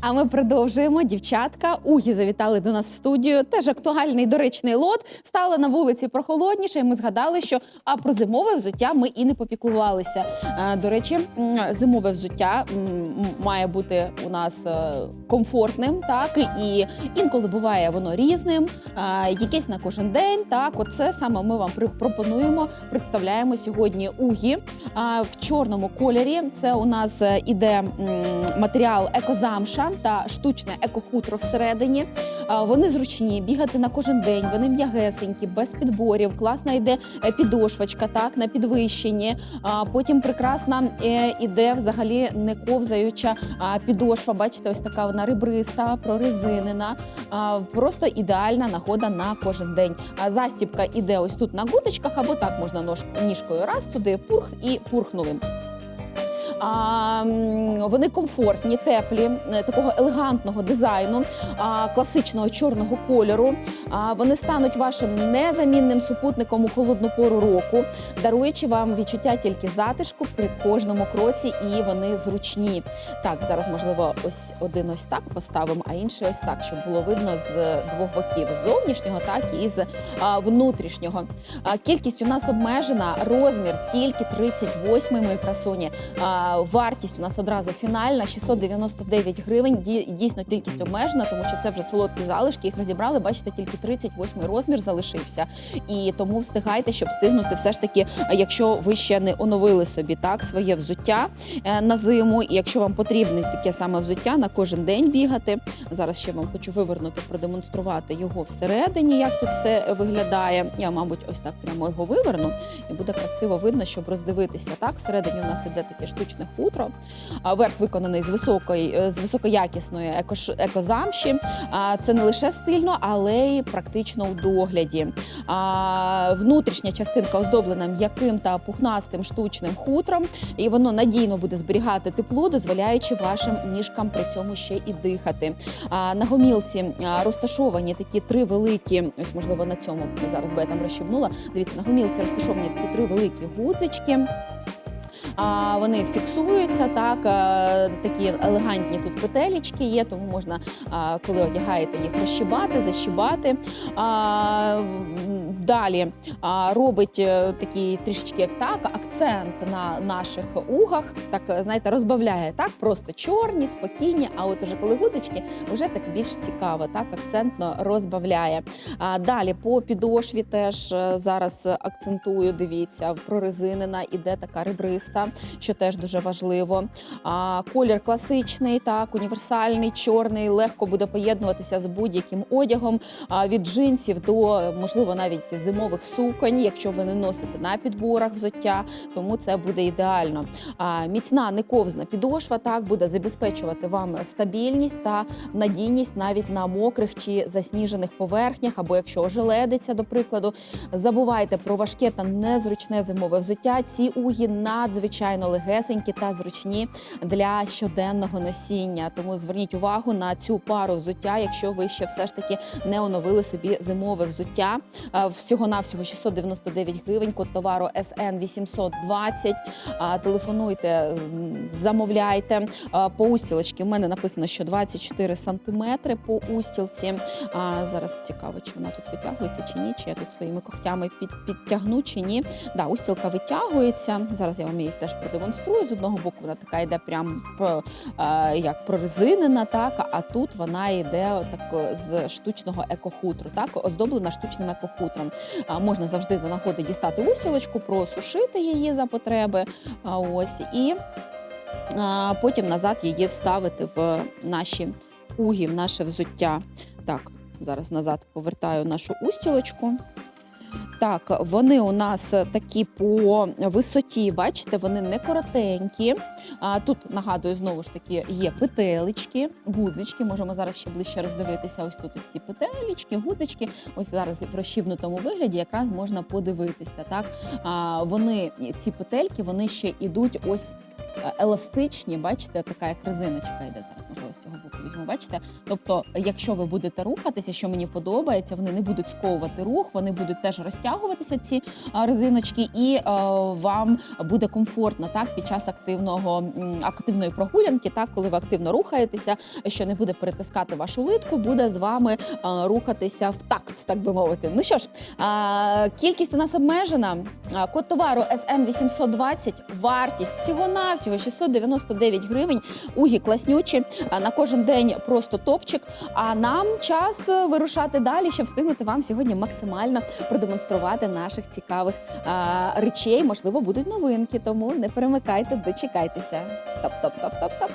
А ми продовжуємо. Дівчатка угі завітали до нас в студію. Теж актуальний доречний лот. Стало на вулиці прохолодніше, і ми згадали, що а про зимове взуття ми і не попіклувалися. Е, До речі, зимове взуття має бути у нас е, комфортним, так і інколи буває воно різним, е, якесь на кожен день. Так, оце саме ми вам пропонуємо. Представляємо сьогодні угі в чорному кольорі. Це у нас іде матеріал екозамша та штучне екохутро всередині. Вони зручні, бігати на кожен день. Вони м'ягесенькі, без підборів. Класна йде е, підошвачка, так на підвищенні. Потім прекрасна е, іде взагалі не ковзаюча підошва. Бачите, ось така вона ребриста, прорезинена. Просто ідеальна нагода на кожен день. А застібка іде ось тут на гудзичках, або так можна ніжкою раз туди пурх і пурхнули. А, вони комфортні, теплі, е, такого елегантного дизайну, а, класичного чорного кольору. А, вони стануть вашим незамінним супутником у холодну пору року, даруючи вам відчуття тільки затишку при кожному кроці, і вони зручні. Так, зараз можливо ось один ось так поставимо, а інший ось так, щоб було видно з двох боків зовнішнього, так і з а, внутрішнього. А, кількість у нас обмежена, розмір тільки 38 мої красуні. А, Вартість у нас одразу фінальна 699 гривень. Ді- Дійсно, кількість обмежена, тому що це вже солодкі залишки. Їх розібрали. Бачите, тільки 38 розмір залишився. І тому встигайте, щоб встигнути все ж таки, якщо ви ще не оновили собі так своє взуття е, на зиму. І якщо вам потрібне таке саме взуття на кожен день бігати. Зараз ще вам хочу вивернути, продемонструвати його всередині, як тут все виглядає. Я, мабуть, ось так прямо його виверну, і буде красиво видно, щоб роздивитися. Так, всередині у нас іде таке штучне хутро. Верх виконаний з високої, е, з високоякісної екозамші. Це не лише стильно, але й практично у догляді. Внутрішня частинка оздоблена м'яким та пухнастим штучним хутром, і воно надійно буде зберігати тепло, дозволяючи вашим ніжкам при цьому ще і дихати. На гомілці розташовані такі три великі, ось можливо на цьому зараз би я там розщібнула. Дивіться, на гомілці розташовані такі три великі гудзички. А вони фіксуються так, е, такі елегантні тут петелечки є, тому можна, коли одягаєте їх, розщібати, защібати. Далі робить е, такий трішечки як так, акцент на наших угах. Так знаєте, розбавляє так, просто чорні, спокійні. А от уже коли гудзички, вже так більш цікаво, так акцентно розбавляє. Далі по підошві теж е, зараз акцентую. Дивіться, прорезинена іде така ребриста, що теж дуже важливо. А колір класичний, так універсальний, чорний, легко буде поєднуватися з будь-яким одягом. А від джинсів до можливо навіть зимових суконь, якщо ви не носите на підборах взуття, тому це буде ідеально. А, міцна нековзна підошва так буде забезпечувати вам стабільність та надійність навіть на мокрих чи засніжених поверхнях, або якщо ожеледиться, до прикладу. Забувайте про важке та незручне зимове взуття. Ці угі надзвичайно легесенькі та зручні для щоденного носіння. Тому зверніть увагу на цю пару взуття, якщо ви ще все ж таки не оновили собі зимове взуття. Всього навсього 699 гривень. Код товару SN 820. Телефонуйте, замовляйте. По устілочці в мене написано, що 24 сантиметри по устілці. Зараз цікаво, чи вона тут витягується чи ні, чи я тут своїми когтями під, підтягну чи ні. Да, устілка витягується. Зараз я вам її теж продемонструю. З одного боку вона така йде прям е, як прорезинена, так, а тут вона йде так з штучного екохутру, так, оздоблена штучним екохутром. Можна завжди за нагоди дістати устілочку, просушити її за потреби. Ось і потім назад її вставити в наші угі, в наше взуття. Так, зараз назад повертаю нашу устілочку. Так, вони у нас такі по висоті, бачите, вони не коротенькі. А, тут нагадую, знову ж таки, є петелечки, гудзички. Можемо зараз ще ближче роздивитися. Ось тут ось ці петелечки, гудзички. Ось зараз в розщібнутому вигляді якраз можна подивитися. Так, а, вони ці петельки, вони ще ідуть ось еластичні. Бачите, така як резиночка йде зараз. Можливо, з цього боку візьму. Бачите? Тобто, якщо ви будете рухатися, що мені подобається, вони не будуть сковувати рух, вони будуть теж розтягуватися ці резиночки, і е, вам буде комфортно так під час активного активної прогулянки, так коли ви активно рухаєтеся, що не буде перетискати вашу литку, буде з вами е, рухатися в такт, так би мовити. Ну що ж, а, кількість у нас обмежена. Код товару SN 820, вартість всього навсього 699 гривень. Угі класнючі на кожен день просто топчик. А нам час е, вирушати далі, щоб встигнути вам сьогодні максимально продемонструвати наших цікавих речей. Можливо, будуть новинки, тому не перемикайте, дочекайтеся. Топ, топ, топ, топ, топ.